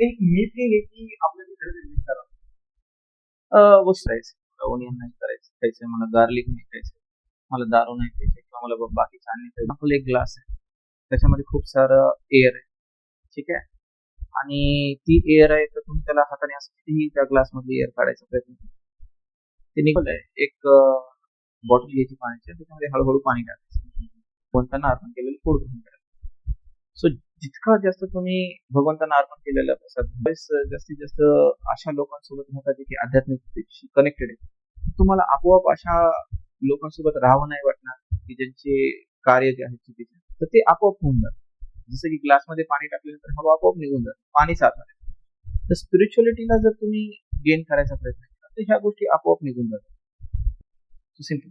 मीठ हे की आपल्याला खरं वस्तू करायचं ओनियन नाही करायचं खायचं मला गार्लिक नाही खायचं मला दारू नाही खायचं किंवा मला बाकी छान नाही. खायचं आपलं एक ग्लास आहे. त्याच्यामध्ये खूप सारं एअर आहे. ठीक आहे? आणि ती एअर आहे तर तुम्ही त्याला हाताने असं कितीही त्या ग्लासमधली एअर काढायचा प्रयत्न करा. ते निघालंय एक बॉटल घ्यायची पाण्याची. त्याच्यामध्ये हळूहळू पाणी टाकायचं. कोणताना अर्पण केलेलं फोड भरून सो जितका जास्त तुम्ही भगवंतांना अर्पण केलेला प्रसाद जास्तीत जास्त अशा लोकांसोबत राहतात जे की आध्यात्मिक कनेक्टेड आहे तुम्हाला आपोआप अशा लोकांसोबत राहावं नाही वाटणार की ज्यांचे कार्य जे आहे चुकीचे? तर ते आपोआप होऊन जातं जसं की ग्लासमध्ये पाणी टाकल्यानंतर हवा आपोआप निघून जातं. पाणीच साधणार तर स्पिरिच्युअलिटीला जर तुम्ही गेन करायचा प्रयत्न केला तर ह्या गोष्टी आपोआप निघून जातात. सिंपल